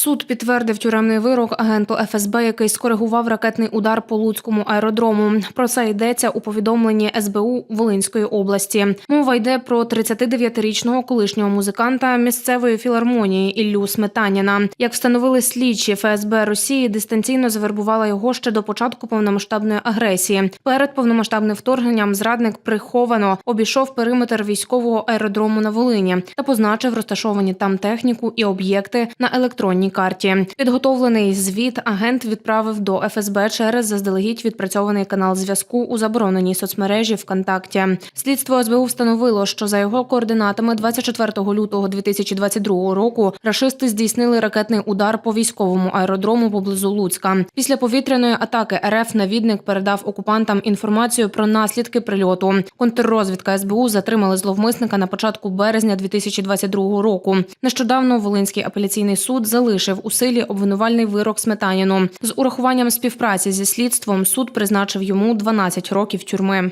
Суд підтвердив тюремний вирок агенту ФСБ, який скоригував ракетний удар по Луцькому аеродрому. Про це йдеться у повідомленні СБУ Волинської області. Мова йде про 39-річного колишнього музиканта місцевої філармонії Іллю Сметаніна. Як встановили слідчі, ФСБ Росії дистанційно завербувала його ще до початку повномасштабної агресії. Перед повномасштабним вторгненням зрадник приховано обійшов периметр військового аеродрому на Волині та позначив розташовані там техніку і об'єкти на електронній карті. Підготовлений звіт агент відправив до ФСБ через заздалегідь відпрацьований канал зв'язку у забороненій соцмережі ВКонтакті. Слідство СБУ встановило, що за його координатами 24 лютого 2022 року рашисти здійснили ракетний удар по військовому аеродрому поблизу Луцька. Після повітряної атаки РФ навідник передав окупантам інформацію про наслідки прильоту. Контррозвідка СБУ затримали зловмисника на початку березня 2022 року. Нещодавно Волинський апеляційний суд залишив у силі обвинувальний вирок Сметаніну. З урахуванням співпраці зі слідством суд призначив йому 12 років тюрми.